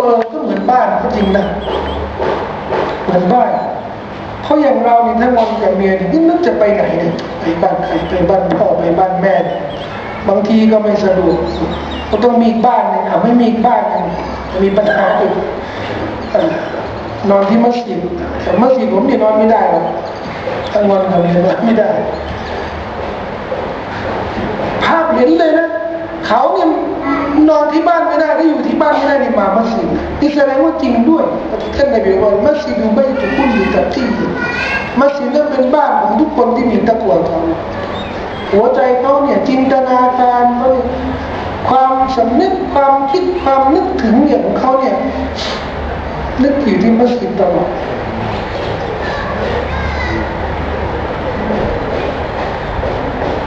เออก็เหมือนบ้านก็จริงนะเหมือนบ้านเพราะอย่างเราเนี่ยถ้างอนกับเมียเนี่ยนี่นึกจะไปไหนเนี่ยไปบ้านใครไปบ้านพ่อไปบ้านแม่บางทีก็ไม่สะดวกก็ต้องมีบ้านหนึ่งอะไม่มีบ้านหนึ่งจะมีปัญหาอีกเอ่อนอนที่มัสยิดแต่มัสยิดผมเนี่ยนอนไม่ได้หรอกถ้างอนกับเมียนอนไม่ได้ ภาพเห็นเลยนะ เขาเนี่ยนอนที่บ้านไม่ได้ถ้อยู่ที่บ้านไม่ได้เนี่ยมามัสยิดนี่แสดงว่าจริงด้วยท่านนบีบอกว่ามัสยิดดูไม่ถูกคุ้นอยู่กับที่มัสยิดนั้นเป็นบ้านของทุกคนที่มีตะกวเขาหัวใจเขาเนี่ยจินตนาการเขาเนี่ยความสำนึกความคิดความนึกถึงอย่างของเขาเนี่ยนึกอยู่ที่มัสยิดตลอด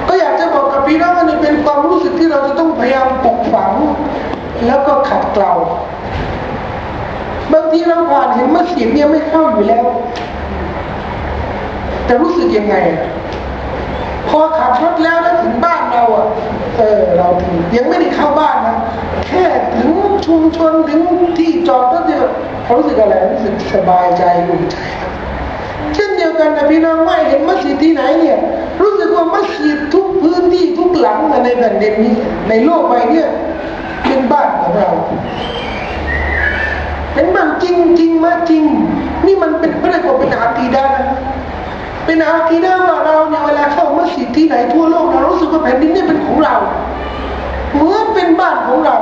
ก็อยากจะบอกกับพี่น้องว่านี่เป็นความ รู้สึกที่เราจะต้องพยายามปกฝัง แล้วก็ขัดเกลาบางทีเราผ่านเห็นมัสยิดเนี่ยไม่เข้าอยู่แล้ว แต่รู้สึกยังไงอะพอขับรถแล้วแล้วถึงบ้านเราอะเออเราถึงยังไม่ได้เข้าบ้านนะแค่ถึงชุมชนถึงที่จอดรถเนี่ยเขารู้สึกอะไรรู้สึกสบายใจอุ่นใจเช่นเดียวกันนะพี่น้องไม่เห็นมัสยิดที่ไหนเนี่ย มัสยิดทุกพื้นที่ทุกหลังในแผ่นดินนี้ ในโลกใบเนี้เป็นบ้านของเรา เป็นบ้านจริงจริงมาจริง นี่มันเป็นไม่ได้ว่าเป็นอากีดานะเป็นอากีดาว่าเราเนี่ยเวลาเข้ามัสยิดที่ไหนทั่วโลกเรารู้สึกว่าแผ่นดินนี้เป็นของเราเหมือนเป็นบ้านของเรา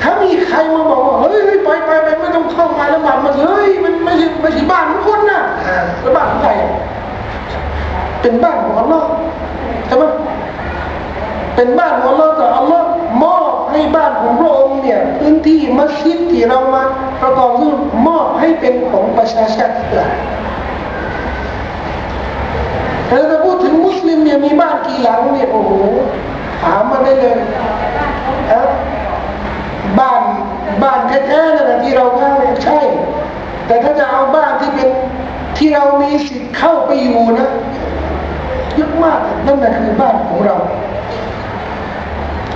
ถ้ามีใครมาบอกว่าเฮ้ยเฮ้ยไปไปไปไม่ต้องเข้ามาละหมาดมาเฮ้ยมันไม่ใช่ไม่ใช่บ้านของคนนะอ่าแล้วบ้านของใคร เป็นบ้านของอัลลอฮ์ใช่ไหมเป็นบ้านของอัลลอฮ์แต่อัลลอฮ์มอบให้บ้านของพระองค์เนี่ยพื้นที่มัสยิดที่เรามาประกอบขึ้นมอบให้เป็นของประชาชาติอิสลามแล้วถ้าพูดถึงมุสลิมเนี่ยมีบ้านกี่หลังเนี่ยโอ้โหถามมาได้เลยนะบ้านบ้านแท้ๆนั่นแหละที่เราเข้าเนี่ยใช่ แต่ถ้าจะเอาบ้านที่เป็นที่เรามีสิทธิ์เข้าไปอยู่นะ มากนั่นแหละคือบ้านของเรา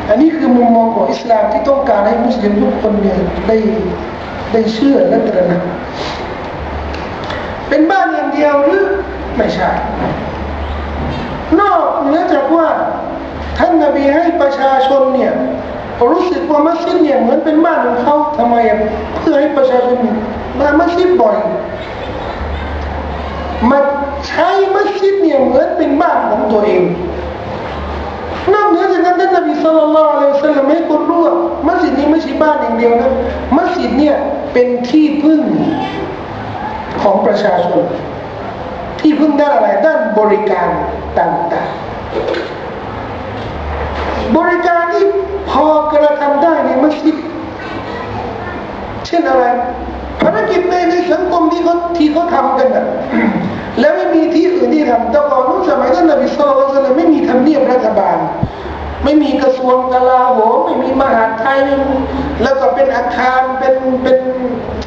อันนี้คือมุมมองของอิสลามที่ต้องการให้มุสลิมทุกคนเนี่ยได้ได้เชื่อและตระหนักเป็นบ้านอย่างเดียวหรือไม่ใช่ นอกเหนือจากว่าท่านนบีให้ประชาชนเนี่ยรู้สึกว่ามัสยิดเนี่ยเหมือนเป็นบ้านของเขาทำไมเพื่อให้ประชาชนมามัสยิดบ่อยมา ใช้มัสยิดเนี่ยเหมือนเป็นบ้านของตัวเองนอกเหนือจากนั้นท่านนบีสุลต่านละอัลลอฮฺสัลลัมให้คนรู้ว่ามัสยิดนี้ไม่ใช่บ้านอย่างเดียวนะมัสยิดเนี่ยเป็นที่พึ่งของประชาชน ที่พึ่งด้านอะไรด้านบริการต่างๆ บริการที่พอกระทำได้ในมัสยิดเช่นอะไรภารกิจในในสังคมที่เขาที่เขาทำกันนะ แล้วไม่มีที่อื่นที่ทำต่ก่อนนู้นสมัยท่านนบีสุลต่านไม่มีทำเนียบรัฐบาล ไม่มีกระทรวงกลาโหมไม่มีมหาดไทยแล้วก็เป็นอาคารเป็นเป็น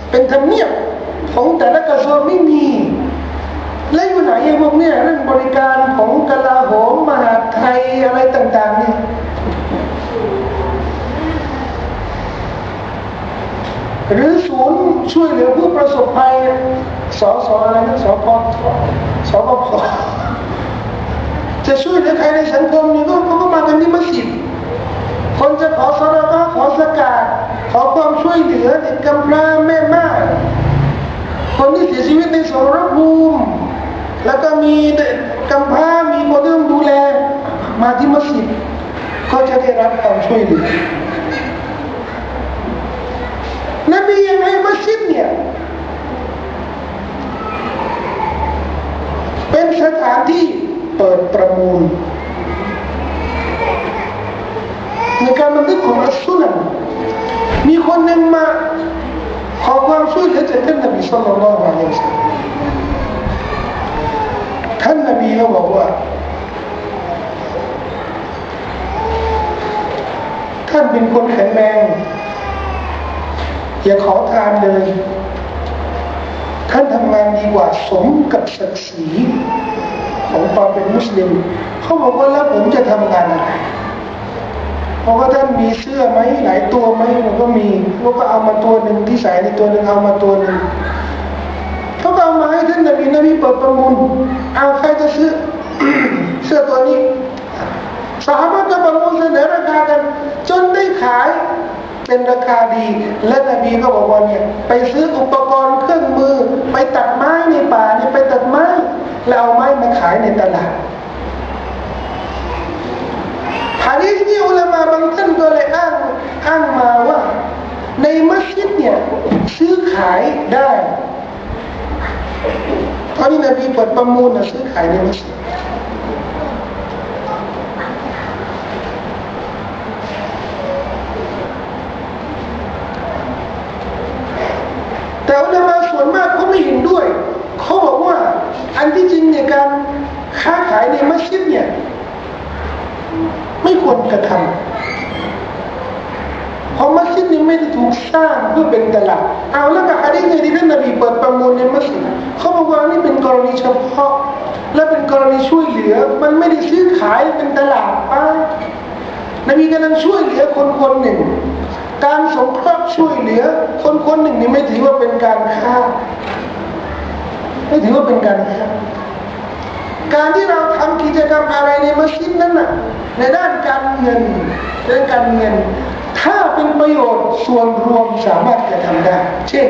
เป็นทำเนียบของแต่ละกระทรวงไม่มี แล้วอยู่ไหนไอ้พวกเนี้ยเรื่องบริการของกลาโหมมหาดไทยอะไรต่าง ๆ เนี่ยหรือศูนย์ช่วยเหลือผู้ประสบภัย สสอะไรนะสพสปพจะช่วยเหลือใครในสังคมนี่ก็เขาก็มากันที่มัสยิดคนจะขอสระก็ขอสกาดขอความช่วยเหลือเด็กกำพร้าแม่ม่ายคนที่เสียชีวิตในสมรภูมิแล้วก็มีเด็กกำพร้ามีคนที่ต้องดูแลมาที่มัสยิดก็จะได้รับความช่วยเหลือนบียังให้มัสยิดเนี่ยเป็น สถานที่เปิดประมูลในการบันทึกของอัสซุนันมีคนหนึ่งมาขอความช่วยเหลือจากท่านนบีสุลต่านละฮ์อะลัยฮิสซาลลัมท่านนบีก็บอกว่าท่านเป็นคนแข็งแรงอย่าขอทานเลย ท่านทำงานดีกว่าสมกับศักดิ์ศรี ของความเป็นมุสลิมเขาบอกว่าแล้วผมจะทำงานอะไรเพราะว่าท่านมีเสื้อไหมหลายตัวไหมเราก็มีเราก็เอามาตัวหนึ่งที่ใส่ในตัวหนึ่งเอามาตัวหนึ่งเขาก็เอามาให้ท่านนบีนบีเปิดประมูลเอาใครจะซื้อเสื้อตัวนี้สหายก็ประมูลเสนอราคากัน จนได้ขายเป็นราคาดี และนบีก็บอกว่าเนี่ยไปซื้ออุปกรณ์เครื่องมือ ไปตัดไม้ในป่าเนี่ยไปตัดไม้ แล้วเอาไม้มาขายในตลาดฮะดีษนี้อุลามาบางท่านก็เลยอ้างอ้างมาว่า ในมัสยิดเนี่ยซื้อขายได้เพราะนี่นบีเปิดประมูลนะซื้อขายในมัสยิดแต่อุลามาส่วนมากเขาไม่เห็นด้วย เขาบอกว่าันที่จริงเนี่ยการค้าขายในมัสยิดเนี่ยไม่ควรกระทำเพราะมัสยิดนี้ไม่ได้ถูกสร้างเพื่อเป็นตลาดเอาแล้วกับฮะดีษที่ท่านนบีเปิดประมูลในมัสยิดเขาบอกว่านี่เป็นกรณีเฉพาะ และเป็นกรณีช่วยเหลือ มันไม่ได้ซื้อขายเป็นตลาดป้านบีกำลังช่วยเหลือคนคนหนึ่ง การสงเคราะห์ช่วยเหลือ คนคนหนึ่งนี่ไม่ถือว่าเป็นการฆ่า ไม่ถือว่าเป็นการการที่เราทำกิจกรรมอะไรในมัสยิดนั้นน่ะในด้านการเงินเรื่องการเงิน ถ้าเป็นประโยชน์ส่วนรวมสามารถจะทำได้ เช่น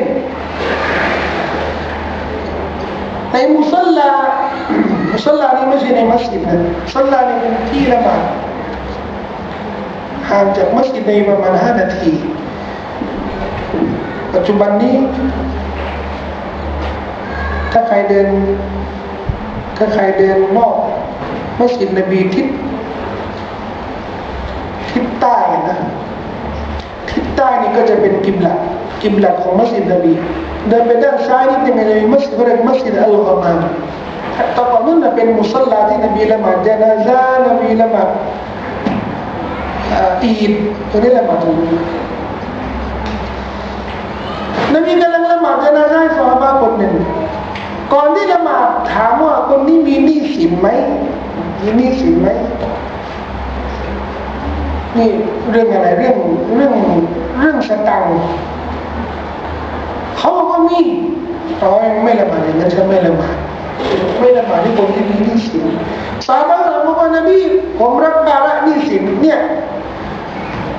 ในมุสลามุสลานี่ไม่ใช่ในมัสยิดนะมุสลานี่เป็นที่ละหมาดห่างจากมัสยิดในประมาณห้านาที ปัจจุบันนี้ ถ้าใครเดิน ถ้าใครเดินนอกมัสยิดนบีทิศทิศใต้นะทิศใต้นี่ก็จะเป็นกิบลัดกิบลัดของมัสยิดนบีเดินไปด้านซ้ายนี่เป็นมัสยิดเรียกมัสยิดอัลกอมานตอนนั้นเป็นมุสลาที่นบีละหมาดจนาซานบีละหมาดอีดตัวนี้ละหมาดตรงนี้นบีกำลังละหมาดจนาซาสวาบาคนหนึ่ง ก่อนที่ละมาถามว่าคนนี้มีหนี้สินไหมมีหนี้สินไหมนี่เรื่องอะไรเรื่องเรื่องเรื่องสตังค์เขาบอกว่ามีเขาไม่ละหมาดอย่างนั้นฉันไม่ละหมาดไม่ละหมาดที่คนที่มีหนี้สินสาบานบอกว่านบีผมรับภาระหนี้สินเนี่ย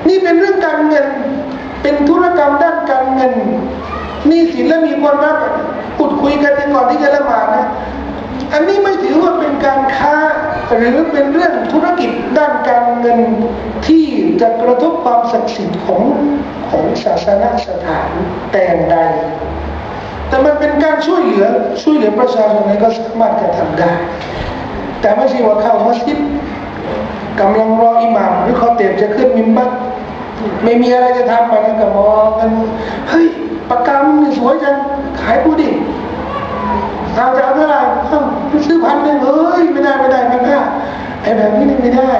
นี่เป็นเรื่องการเงิน เป็นธุรกรรมด้านการเงินหนี้สินและมีคนมา พูดคุยกันก่อนที่จะละหมาดนะอันนี้ไม่ถือว่าเป็นการค้าหรือเป็นเรื่องธุรกิจด้านการเงินที่จะกระทบความศักดิ์สิทธิ์ของของศาสนาสถานแต่ใด แต่มันเป็นการช่วยเหลือช่วยเหลือประชาชนก็สามารถจะทำได้ แต่ไม่ใช่ว่าเข้ามัสยิดกำลังรออิหมามหรือเขาเตรียมจะขึ้นมิมบัตไม่มีอะไรจะทำมาแล้วก็มองกันเฮ้ยปากกามันสวยจังขายกูดิ เราจะเอาเท่าไหร่ซื้อพันหนึ่งเฮ้ยไม่ได้ไม่ได้พันห้าไอ้แบบนี้ไม่ได้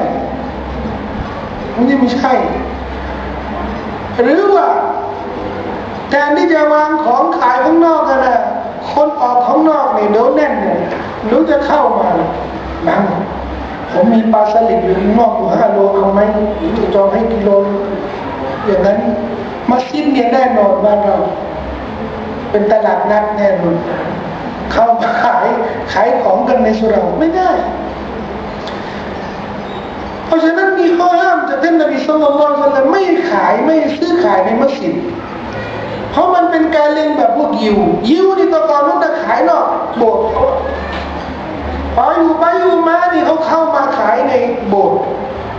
มันนี่ไม่ใช่ หรือว่าแทนที่จะวางของขายข้างนอกกันนะคนออกข้างนอกนี่เดี๋ยวแน่นเนี่ยรู้จะเข้ามาบังผมมีปลาสลิดอยู่นอกอยู่ห้าโลเอาไหมจะจองให้กิโลอย่างนั้นมัสยิดเนี่ยแน่นอนบ้านเรา เป็นตลาดนัดแน่นอน เข้ามาขายขายของกันในสุราไม่ได้ เพราะฉะนั้นมีข้อห้ามจากท่านนบีสุลต่านไม่ขายไม่ซื้อขายในมัสยิดเพราะมันเป็นการเล่นแบบพวกยิว ยิวนี่ตะกอนนู้นจะขายนอกโบสถ์พออยู่ไปอยู่มานี่เขาเข้ามาขายในโบสถ์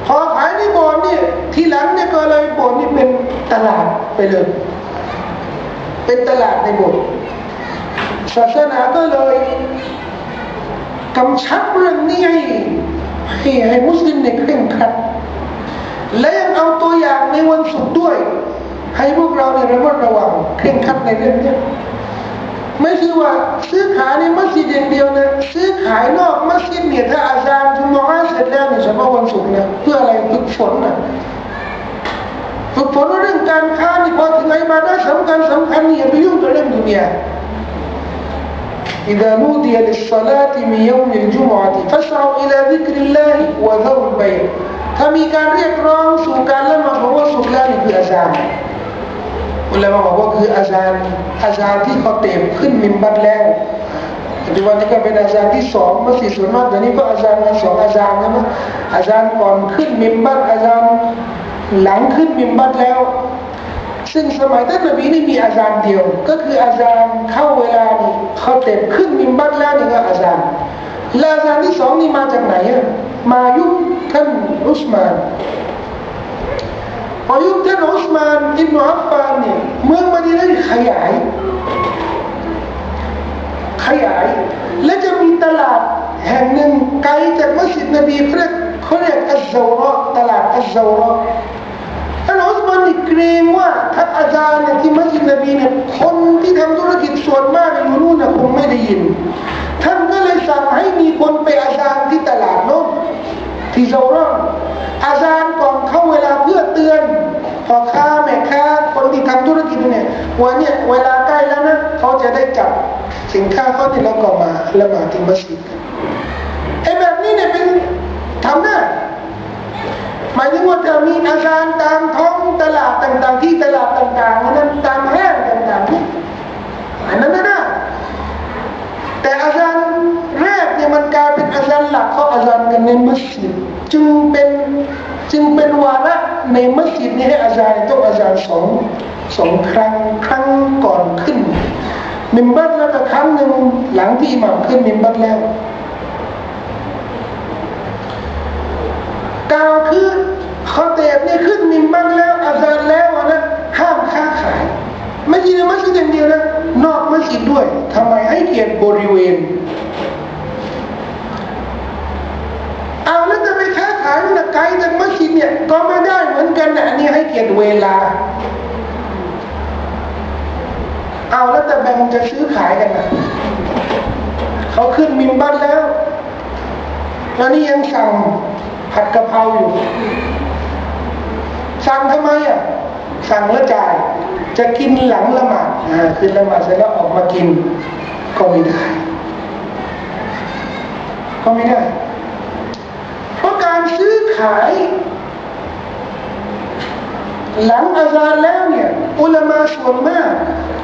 พอขายในโบสถ์นี่ทีหลังเนี่ยก็เลยโบสถ์นี่เป็นตลาดไปเลย เป็นตลาดในโบสถ์ ศาสนาก็เลยกำชับเรื่องนี้ให้ให้ให้มุสลิมเนี่ยเคร่งครัดและยังเอาตัวอย่างในวันศุกร์ด้วย ให้พวกเราเนี่ยระมัดระวังเคร่งครัดในเรื่องนี้ไม่ใช่ว่าซื้อขายในมัสยิดอย่างเดียวนะซื้อขายนอกมัสยิดเนี่ยถ้าอาจารย์จุมอาเสร็จแล้วเนี่ยเฉพาะวันศุกร์นะเพื่ออะไรฝึกฝนนะฝึกฝนเรื่องการค้านี่พอถึงไอ้มาได้สำคัญสำคัญเนี่ยไปยุ่งกับเรื่องดุนยา إذا نودي للصلاة من يوم الجمعة فاسعوا إلى ذكر الله وذروا البيع ถ้ามีการเรียกร้องสู่การละหมาดบอกว่าสุดแล้วนี่คืออาจารย์อุลามะบอกว่าคืออาจารย์อาจารย์ที่เขาเต็มขึ้นมิมบัตแล้วปัจจุบันนี้ก็เป็นอาจารย์ที่สองมัสยิดส่วนมากแต่นี้ก็อาจารย์มาสองอาจารย์นะมั้ยอาจารย์ก่อนขึ้นมิมบัตอาจารย์หลังขึ้นมิมบัตแล้ว ซึ่งสมัยท่านนบีนี่มีอาจารย์เดียว ก็คืออาจารย์เข้าเวลานี่เขาเต็มขึ้นมิมบัตแล้วนี่ก็อาจารย์และอาจารย์ที่สองนี่มาจากไหนอะมายุคท่านอุสมานพอยุคท่านอุสมานอิบนุอัฟฟานเนี่ยเมืองมาดีนั้นขยาย ขยาย และจะมีตลาดแห่งหนึ่งไกลจากมัสยิดนบีเรียกเขาเรียกอัลซาวรอตลาดอัลซาวรอท่านอุสมานนี่ เกรงว่าถ้าอาจารย์เนี่ยที่มัสยิดนบีเนี่ยคนที่ทำธุรกิจส่วนมากอยู่นู่นนะคงไม่ได้ยิน ท่านก็เลยสั่งให้มีคนไปอาจารย์ที่ตลาดโน้นที่เซาร่องอาจารย์ก่อนเข้าเวลาเพื่อเตือนพ่อค้าแม่ค้าคนที่ทำธุรกิจเนี่ยว่าเนี่ยเวลาใกล้แล้วนะเขาจะได้จับสินค้าเขาที่เราก็มาละหมาดที่มัสยิดไอ้แบบนี้เนี่ยเป็นทำได้ หมายถึงว่าจะมีอาจารย์ตามท้องตลาดต่าง ๆ ที่ตลาดต่างๆนั้นตามห้างต่างๆนี่อันนั้นนะ แต่อาจารย์แรกเนี่ยมันกลายเป็นอาจารย์หลักเขาอาจารย์กันในมัสยิดจึงเป็นจึงเป็นวาระในมัสยิดนี้ให้อาจารย์ต้องอาจารย์สองสองครั้งครั้งก่อนขึ้นมิมบัตแล้วก็ครั้งหนึ่งหลังที่อิหม่ามขึ้นมิมบัตแล้ว กล่าวคือขอเตบนี่ขึ้นมิมบัตแล้วอาจารย์แล้วนะห้ามค้าขายไม่ใช่ในมัสยิดอย่างเดียวนะนอกมัสยิดด้วยทำไมให้เกียรติบริเวณเอาแล้วจะไปค้าขายนะไกลจากมัสยิดเนี่ยก็ไม่ได้เหมือนกันนะนนี้ให้เกียรติเวลา เอาแล้วแต่แบ่งจะซื้อขายกันนะเขาขึ้นมิมบัตแล้วแล้วนี่ยังสั่ง ผัดกะเพราอยู่ สั่งทำไมอะ สั่งแล้วจ่าย จะกินหลังละหมาดอ่าคือละหมาดเสร็จแล้วออกมากิน ก็ไม่ได้ ก็ไม่ได้ เพราะการซื้อขาย หลังอาซาแล้วเนี่ย อุลามาส่วนมาก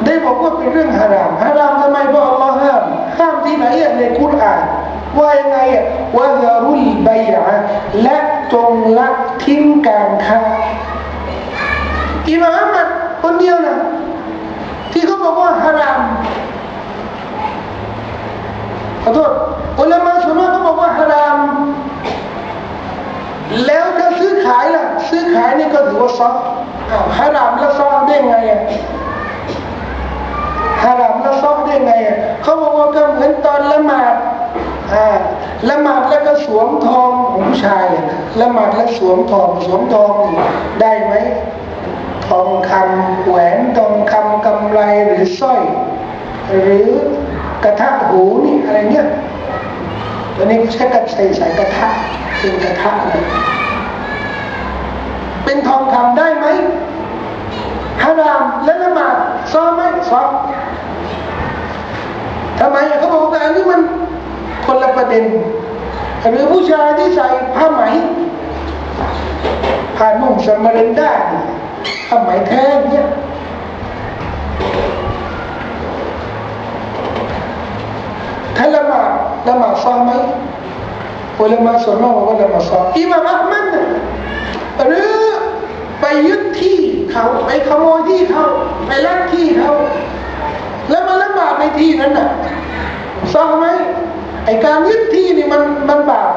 ได้บอกว่าเป็นเรื่องฮารามฮารามทำไมเพราะอัลลอฮ์ห้ามห้ามที่ไหนอะในคุรอาน ว่ายังไงอะว่าฮารุลบัยะและจงละทิ้งการค้าอิมามอัมมัดคนเดียวนะที่เขาบอกว่าฮารามขอโทษอุลามะส่วนมากเขาบอกว่าฮาราม แล้วถ้าซื้อขายล่ะ ซื้อขายนี่ก็ถือว่าซอฟอ้าวฮารามแล้วซอฟได้ไงอะฮารามแล้วซอฟได้ไงอะเขาบอกว่าก็เหมือนตอนละหมาด ละหมาดแล้วก็สวมทองของผู้ชายอะละหมาดแล้วสวมทองสวมทองนี่ได้ไหมทองคำแหวนทองคำกำไรหรือสร้อย หรือกระทะหูนี่อะไรเนี่ยตัวนี้ใช้กระใส่ใส่กระทะเป็นกระทะเลยเป็นทองคำได้ไหมฮารามและละหมาดซ้อมไหมซ้อมทำไมเขาบอกว่าอันนี้มัน คนละประเด็น หรือผู้ชายที่ใส่ผ้าไหมผ้านุ่งสมาเรนด้าเนี่ยทำไมแท้เนี่ยถ้าละหมาดละหมาดซ้อมไหมอุลามาส่วนมากบอกว่าละหมาดซ้อมอิมามอัลมันหรือไปยึดที่เขาไปขโมยที่เขาไปลักที่เขาแล้วมาละหมาดในที่นั้นน่ะซ้อมไหม ไอการยึดที่นี่มันมันบาป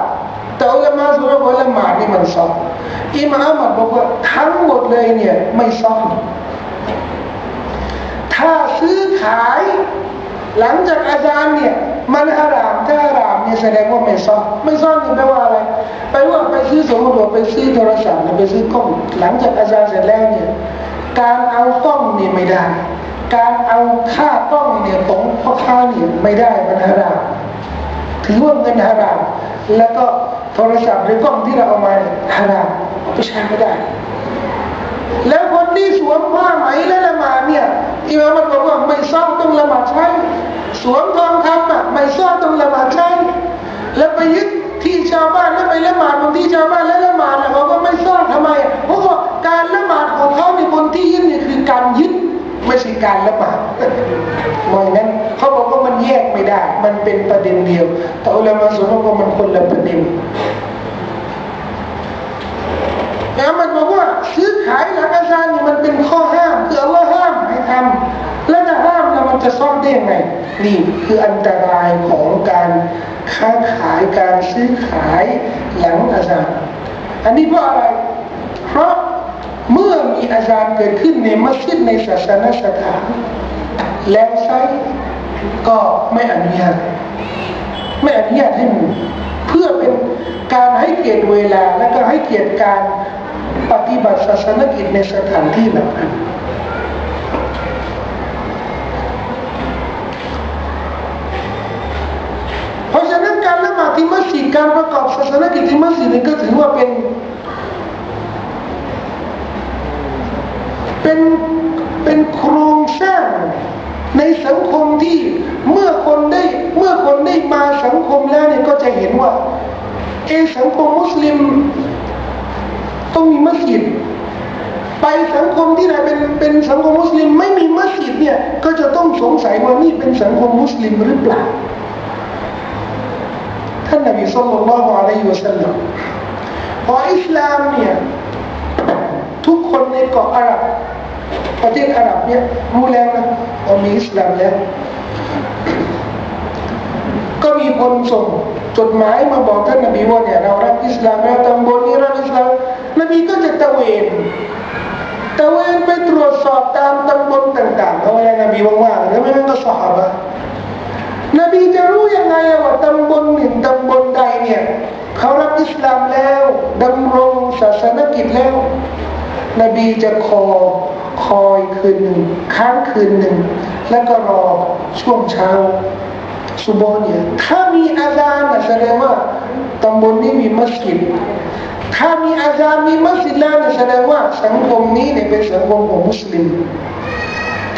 แต่อุลามาส่วนมากบอกละหมาดนี่มันซอมอิหม่ามอัดบอกว่าทั้งหมดเลยเนี่ยไม่ซอมถ้าซื้อขาย หลังจากอาจารย์เนี่ยมันฮารามถ้าฮารามเนี่ยแสดงว่าไม่ซ่อนไม่ซ่อนนี่แปลว่าอะไรแปลว่าไปซื้อสมมติว่าไปซื้อโทรศัพท์ไปซื้อกล้องหลังจากอาจารย์เสร็จแล้วเนี่ยการเอากล้องนี่ไม่ได้ การเอาค่ากล้องเนี่ยของพ่อค้าเนี่ยไม่ได้มันฮาราม ถือว่าเงินฮารามแล้วก็โทรศัพท์หรือกล้องที่เราเอามาฮารามไปใช้ไม่ได้ แล้วคนที่สวมผ้าไหมและละมาดเนี่ยอิมามบอกว่าไม่ซ่องต้องละหมาดใช้สวมทองคำอะไม่ซ่องต้องละหมาดใช้แล้วไปยึดที่ชาวบ้านแล้วไปละหมาดบางที่ชาวบ้านแล้วละหมาดเขาก็ไม่ซ่อนทำไมเพราะว่าการละหมาดของเขาในคนที่ยึดเนี่ยคือการยึด ม่ใช่การละหมาดมองงั้นเขาบอกว่ามันแยกไม่ได้ มันเป็นประเด็นเดียว แต่อุลามะส่วนมากว่ามันคนละประเด็นนะมันบอกว่าซื้อขายหลังอาจารย์นี่มันเป็นข้อห้ามคืออัลลอฮ์ห้ามให้ทำแล้วจะห้ามแล้วมันจะซ่อมได้ยังไงนี่คืออันตรายของการค้าขายการซื้อขายหลังอาจารอันนี้เพราะอะไร เพราะ เมื่อมีอาจารย์เกิดขึ้นในมัสยิดในศาสนสถาน แล้วใช้ก็ไม่อนุญาตไม่อนุญาตให้มีเพื่อเป็นการให้เกียรติเวลา และก็ให้เกียรติการปฏิบัติศาสนกิจในสถานที่เหล่านั้นเพราะฉะนั้นการละหมาดที่มัสยิดการประกอบศาสนกิจที่มัสยิดนี่ก็ถือว่าเป็น เป็นเป็นโครงสร้างในสังคมที่เมื่อคนได้เมื่อคนได้มาสังคมแล้วเนี่ยก็จะเห็นว่าเอสังคมมุสลิม ต้องมีมัสยิด ไปสังคมที่ไหนเป็นเป็นสังคมมุสลิม ไม่มีมัสยิดเนี่ยก็จะต้องสงสัยว่านี่เป็นสังคมมุสลิมหรือเปล่าท่านนบีสุลต่านละฮ์อะลัยฮิวะสัลลัมพออิสลามเนี่ยทุกคนในเกาะอาหรับ ประเทศอาหรับเนี่ยรู้แล้วนะว่ามีอิสลามแล้ว ก็มีคนส่งจดหมายมาบอกท่านนบีว่าเนี่ยเรารับอิสลามแล้วตำบลนี้รับอิสลามนบีก็จะตะเวนตะเวนไปตรวจสอบตามตำบลต่างๆเพราะว่านบีว่างๆแล้วไม่งั้นก็สหายนบีจะรู้ยังไงว่าตำบลหนึ่งตำบลใดเนี่ยเขารับอิสลามแล้วดำรงศาสนกิจแล้ว นบีจะคอ คอยคืนหนึ่งค้างคืนหนึ่ง แล้วก็รอช่วงเช้าสุโบเนี่ยถ้ามีอาจารย์แสดงว่าตำบลนี้มีมัสยิดถ้ามีอาจารย์มีมัสยิดแล้วแสดงว่าสังคมนี้เนี่ยเป็นสังคมของมุสลิม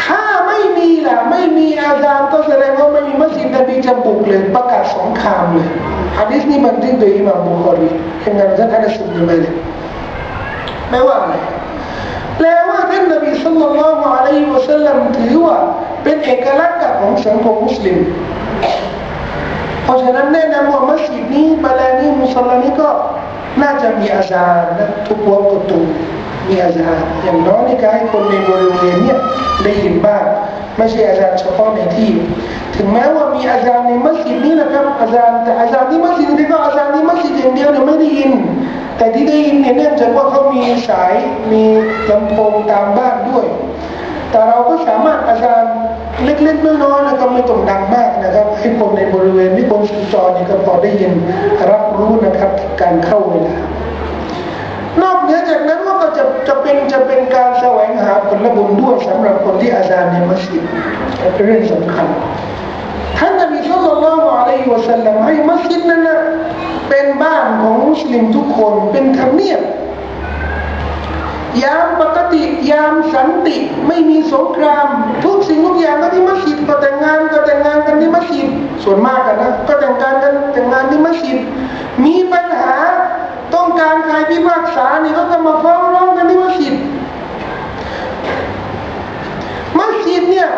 ถ้าไม่มีล่ะไม่มีอาจารย์ก็แสดงว่าไม่มีมัสยิดนบีจะบุกเลยประกาศสงครามเลยฮะดิษนี้บันทึกโดยอิหม่ามบุคอรีเป็นงานท่านอานัสบินมาเลยไม่ว่าอะไรแปลว่าท่า สุลต่านละฮ์อะลัยฮิวะสัลลัมถือว่าเป็นเอกลักษณ์ของสังคมมุสลิม เพราะฉะนั้นแนะนำว่ามัสยิดนี้บาลานี้มุสลิมนี้ก็น่าจะมีอาจารย์นะทุกวัดประตูมีอาจารย์อย่างน้อยในการให้คนในบริเวณเนี่ยได้ยินบ้างไม่ใช่อาจารย์เฉพาะในที่ ถึงแม้ว่ามีอาจารย์ในมัสยิดนี้นะครับอาจารย์แต่อาจารย์ที่มัสยิดนี้ก็อาจารย์ที่มัสยิดอย่างเดียวเนี่ยไม่ได้ยิน แต่ที่ได้ยินเนี่ยเนื่องจากว่าเขามีสายมีลำโพงตามบ้านด้วย แต่เราก็สามารถอาจารย์เล็กๆน้อยๆนะครับไม่ต้องดังมากนะครับให้คนในบริเวณที่คนสัญจรนี่ก็พอได้ยินรับรู้นะครับการเข้าเวลานอกเหนือจากนั้นก็จะจะเป็นจะเป็นการแสวงหาผลบุญด้วยสำหรับคนที่อาจารย์ในมัสยิดเป็นเรื่องสำคัญท่านนบีสุลต่านละฮ์อะลัยฮิวะสัลลัมให้มัสยิดนั้นนะ เป็นบ้านของมุสลิมทุกคนเป็นธรรมเนียบยามปกติยามสันติไม่มีสงคราม ทุกสิ่งทุกอย่างก็ที่มัสยิดก็แต่งงานก็แต่งงานกันที่มัสยิดส่วนมากกันนะก็แต่งงานกันแต่งงานที่มัสยิดมีปัญหาต้องการใครพิพากษานี่ก็จะมาฟ้องร้องกันที่มัสยิดมัสยิดเนี่ย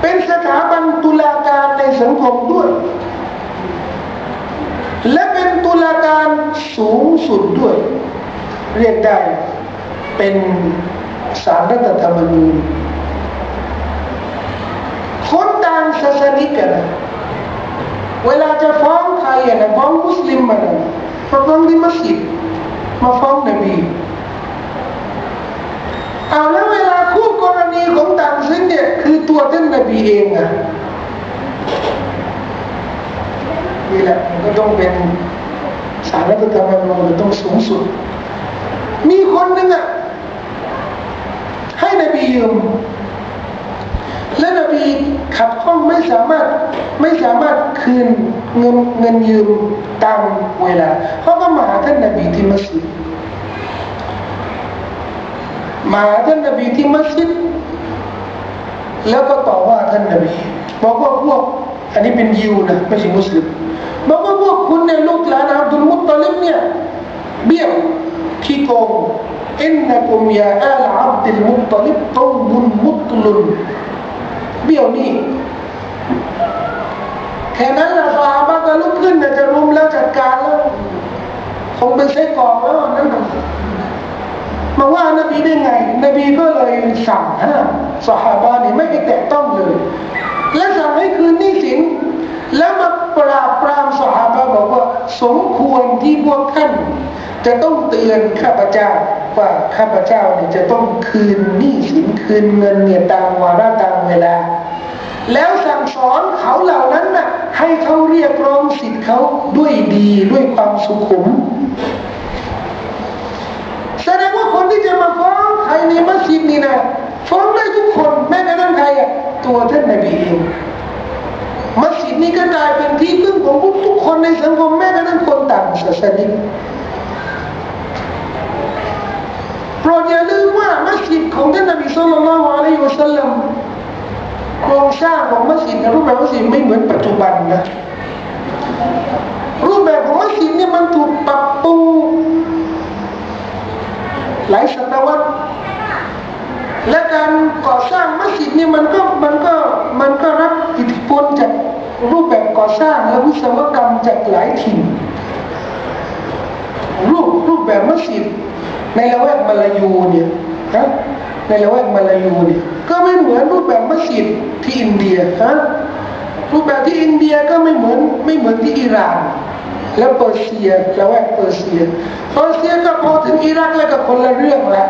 เป็นสถาบันตุลาการในสังคมด้วยและ ตุลาการสูงสุดด้วย เรียกได้เป็นสารรัฐธรรมนูญคนต่างศาสนิกันะเวลาจะฟ้องใครนะฟ้องมุสลิมมันะมาฟ้องที่มัสยิดมาฟ้องนบีเอาแล้วเวลาคู่กรณีของต่างซึ่งเนี่ยคือตัวท่านนบีเองอะนี่แหละมันก็ต้องเป็น สารรัฐธรรมนูญมันต้องสูงสุด มีคนหนึ่งอะให้นบียืมและนบีขับข้องไม่สามารถไม่สามารถคืนเงินเงินยืมตามเวลาเขาก็มาหาท่านนบีที่มัสยิดมาหาท่านนบีที่มัสยิดแล้วก็ต่อว่าท่านนบีบอกว่าพวกอันนี้เป็นยิวนะไม่ใช่มุสลิม บอกว่าพวกคุณเนี่ยลูกหลานอับดุลมุตตลิบเนี่ยเบี้ยวขี้โกงอินนักุมยาอาลอับดิลมุตตลิบกอมุนมุตลุนเบี้ยวนี่แค่นั้นละสาบาก็ลุกขึ้นนะจะรุมแล้วจัดการแล้วคงเป็นไส้กรอกแล้วนั่นน่ะมาว่านบีได้ไง นบีก็เลยสั่งห้ามสหายนี่ไม่ไปแตะต้องเลย และสั่งให้คืนหนี้สิน แล้วมาปราบปรามสหายบอกว่า สมควรที่พวกท่านจะต้องเตือนข้าพเจ้าว่าข้าพเจ้าเนี่ยจะต้องคืนหนี้สินคืนเงินเนี่ยตามวาระตามเวลา แล้วสั่งสอนเขาเหล่านั้นน่ะให้เขาเรียกร้องสิทธิ์เขาด้วยดีด้วยความสุขุมแสดงว่าคนที่จะมาฟ้องใครในมัสยิดนี่นะฟ้องได้ทุกคนแม้กระทั่งใครอะตัวท่านนบีเอง นี้ก็กลายเป็นที่พึ่งของทุกคนในสังคมแม้กระทั่งคนต่างศาสนาโปรดอย่าลืมว่ามัสยิดของท่านนบีสุลต่านละอะลัยฮิวะสัลลัมโครงสร้างของมัสยิดกับรูปแบบมัสยิดไม่เหมือนปัจจุบันนะรูปแบบของมัสยิดเนี่ยมันถูกปรับปรุงหลายศตวรรษและการก่อสร้างมัสยิดเนี่ยมันก็มันก็มันก็รับอิทธิพลจาก รูปแบบก่อสร้างและวิศวกรรมจากหลายถิ่น รูปรูปแบบมัสยิดในละแวกมาลายูเนี่ยนะในละแวกมาลายูเนี่ยก็ไม่เหมือนรูปแบบมัสยิดที่อินเดียฮะรูปแบบที่อินเดียก็ไม่เหมือนไม่เหมือนที่อิหร่าน แล้วเปอร์เซียละแวกเปอร์เซียเปอร์เซียก็พอถึงอิรักแล้วก็คนละเรื่องละ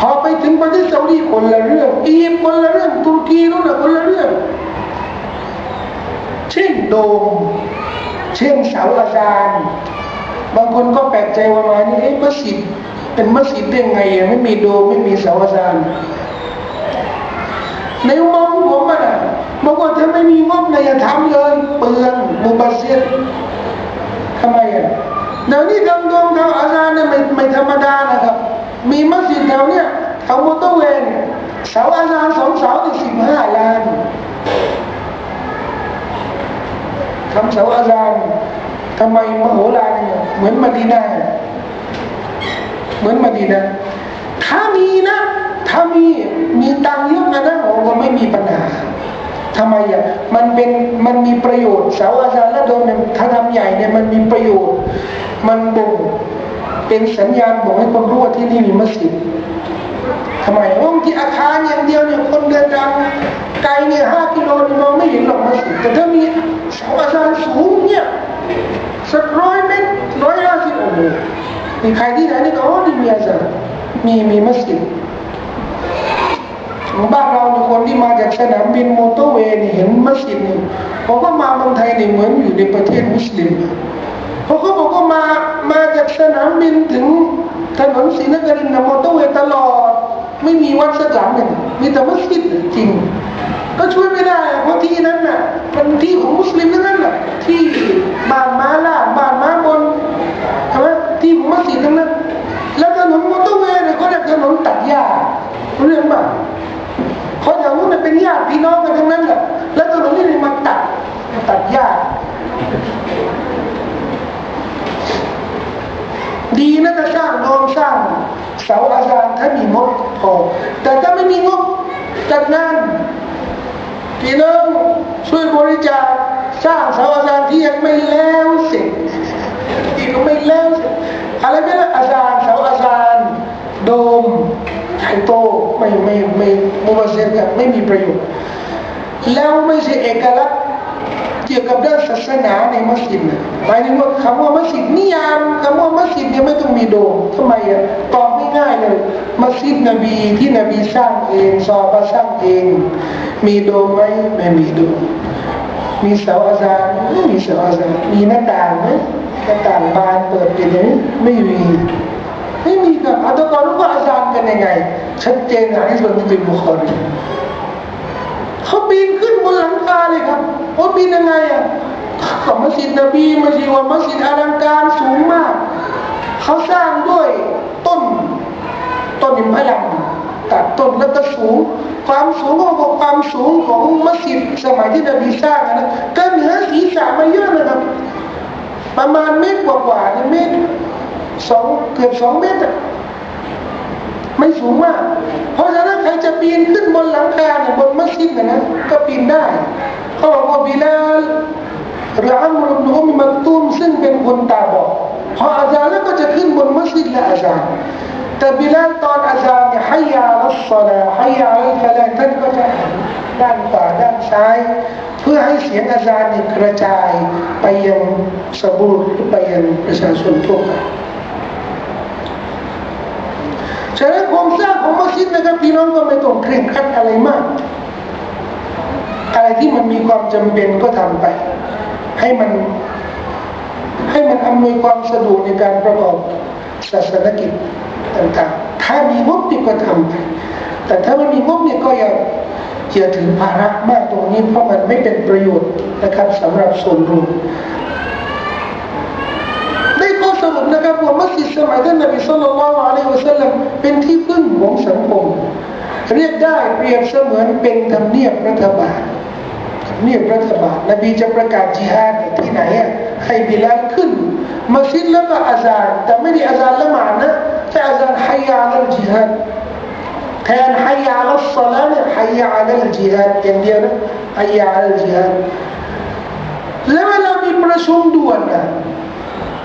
พอไปถึงประเทศซาอุดีคนละเรื่องอียิปต์คนละเรื่องตุรกีนู่นน่ะคนละเรื่อง เช่นโดม เช่นเสาอาจารย์ บางคนก็แปลกใจว่ามานี่เอ๊ะมัสยิดเป็นมัสยิดได้ไงอะไม่มีโดมไม่มีเสาอาจารย์ในมองผมอะบอกว่าถ้าไม่มีงบนะทำเลยเปลืองมุบัสเซียทำไมอะเดี๋ยวนี้ทำดวงเขาอาจารย์เนี่ยไม่ไม่ธรรมดานะครับ มีมัสยิดแถวเนี้ยแถวมอเตอร์เวย์เสาอาจารย์สองเสาถึงสิบห้าล้าน ทำเสาอาจารย์ทำไมมโหฬารเนี่ยเหมือนมาดีนาเหมือนมาดีนาถ้ามีนะ ถ้ามีมีตังเยอะนะโอ้ก็ไม่มีปัญหาทำไมอะมันเป็นมันมีประโยชน์เสาอาจารย์และโดมเนี่ยถ้าทำใหญ่เนี่ยมันมีประโยชน์ มันบ่งเป็นสัญญาณบอกให้คนรู้ว่าที่นี่มีมัสยิด ทำไมเพรางที่อาคารอย่างเดียวเนี่ยคนเดินทางไกลเนี่ยห้ากิโลมองไม่เห็นหรอกมัสยิดแต่ถ้ามีเสาอาจารสูงเนี่ยสักร้อยเมตรร้อยห้าสิบโอ้โหนี่ใครที่ไหนนี่ก็ที่มีอาจารย์มีมีมัสยิดบ้านเราเนี่ยคนที่มาจากสนามบินมอเตอร์เวย์นี่เห็นมัสยิดนี่ผมก็มาเมืองไทยนี่เหมือนอยู่ในประเทศมุสลิมเพราะเขาบอกว่ามามาจากสนามบินถึงถนนศรีนครินทร์มอเตอร์ ไม่มีวัดสักหลังหนึ่งมีแต่มัสยิดจริง ก็ช่วยไม่ได้ เพราะที่นั้นน่ะเป็นที่ของมุสลิมทั้งนั้นแหละที่บ้านม้าล่าบ้านม้าบนใช่ไหมที่ของมัสยิดทั้งนั้น แล้วถนนมอเตอร์เวย์เนี่ยเขาเรียกถนนตัดหญ้าเรื่องบ้าเพราะแถวนู้นมันเป็นญาติพี่น้องกันทั้งนั้นแหละแล้วถนนนี่มันตัดตัดหญ้า ดีนะจะสร้างโดมสร้างเสาอาจารย์ถ้ามีงบพอแต่ถ้าไม่มีงบจัดงานพี่น้องช่วยบริจาคสร้างเสาอาจารย์ที่ยังไม่แล้วเสร็จที่ก็ไม่แล้วเสร็จอะไรไม่ละอาจารย์เสาอาจารย์โดมไข่โตไม่ไม่ไม่มุบาเซนกันไม่มีประโยชน์แล้วไม่ใช่เอกลักษณ์ เกี่ยวกับด้านศาสนาในมัสยิดนะหมายถึงว่าคำว่ามัสยิดนิยามคำว่ามัสยิดเนี่ยไม่ต้องมีโดมทำไมอะตอบง่ายๆเลยมัสยิดนบีที่นบีสร้างเองซอบาสร้างเอง มีโดมไหมไม่มีโดมมีเสาอาจารย์ไม่มีเสาอาจารย์มีหน้าต่างไหมหน้าต่างบานเปิดปิดไหมไม่มีไม่มีครับอาตกรรู้ว่าอาจารย์กันยังไง ชัดเจนอะที่สุดที่เป็นบุคคลเขาปีนขึ้นบนหลังคาเลยครับ ว่าปีนยังไงอะของมัสยิดนบีมัสยิดว่ามัสยิดอลังการสูงมาก เขาสร้างด้วยต้น ต้นอิมพลัมตัดต้นแล้วก็สูง ความสูงของความสูงของมัสยิดสมัยที่นบีสร้างนะก็เหนือศีรษะมาเยอะนะครับ ประมาณเมตรกว่าๆเมตรสองเกือบสองเมตรไม่สูงมาก เพราะฉะนั้นใครจะปีนขึ้นบนหลังคาเนี่ยบนมัสยิดนะนะก็ปีนได้ เขาบอกว่าบิลาลหรืออัมรุบนุอุมมักตุมซึ่งเป็นคนตาบอดพออาจารย์แล้วก็จะขึ้นบนมัสยิดและอาจารย์แต่บิลาลตอนอาจารย์เนี่ยให้ยาลัสซาลาให้ยาลัลฟะลาท่านก็จะหันด้านขวาด้านซ้าย เพื่อให้เสียงอาจารย์เนี่ยกระจายไปยังสบูรหรือไปยังประชาชนทั่วไปฉะนั้นโครงสร้างของมัสยิดนะครับพี่น้องก็ไม่ต้องเคร่งครัดอะไรมาก ที่มันมีความจำเป็นก็ทำไป ให้มันให้มันอำนวยความสะดวกในการประกอบศาสนกิจต่างๆ ถ้ามีงบนี่ก็ทำไป แต่ถ้าไม่มีงบเนี่ยก็อย่าอย่าถือภาระมากตรงนี้เพราะมันไม่เป็นประโยชน์นะครับสำหรับส่วนรวมได้ข้อสรุปนะครับว่ามัสยิดสมัยท่านนบีสุลต่านละอะลัยฮิวะสัลลัมเป็นที่พึ่งของสังคม เรียกได้เปรียบเสมือนเป็นทำเนียบรัฐบาล เนียบรัฐบาลนบีจะประกาศจิฮาดที่ไหนอะให้บิลาลขึ้นมัสยิดแล้วก็อาซานแต่ไม่ได้อาซานละหมาดนะแต่อาซานฮัยยาลัลจิฮาดแทนฮัยยาลัลศอลาเนี่ยฮัยยาลัลจิฮาดอย่างเดียวนะฮัยยาลัลจิฮาดแล้วเวลามีประชุมด่วนนะ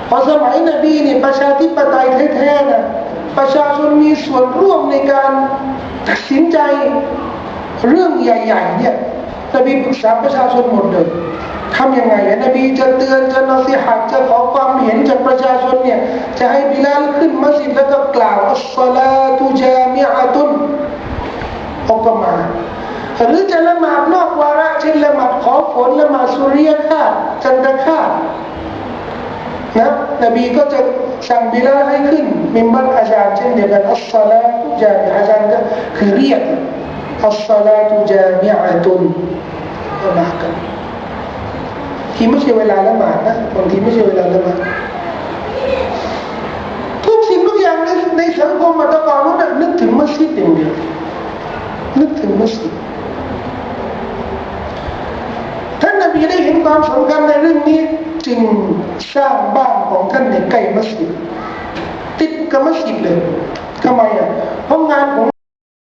พอสมัยนบีนี่ประชาธิปไตยแท้ๆนะประชาชนมีส่วนร่วมในการตัดสินใจเรื่องใหญ่ๆเนี่ย นบีปรึกษาประชาชนหมดเลยทำยังไงนบีจะเตือนจะนสิหัดจะขอความเห็นจากประชาชนเนี่ยจะให้บิลาลขึ้นมัสยิดแล้วก็กล่าวอัสสลาตุจามิอะตุนเอาก็มาหรือจะละหมาดนอกวาระเช่นละหมาดขอฝนละหมาดสุริยคาตจันทคาตนะนบีก็จะสั่งบิลาลให้ขึ้นมิมบัตอาจารย์เช่นเดียวกันอัสซาลาตุจามิอาจารย์ก็คือเรียกอัสซาลาตุจามิอะตุน ก็มากันที่ไม่ใช่เวลาละหมาดนะบางทีไม่ใช่เวลาละหมาดทุกสิ่งทุกอย่างในในสังคมมาตะกอนนั้นนึกถึงมัสยิดอย่างเดียวนึกถึงมัสยิดท่านนบีได้เห็นความสำคัญในเรื่องนี้ จึงสร้างบ้านของท่านในใกล้มัสยิดติดกับมัสยิดเลยทำไมอะเพราะงานของ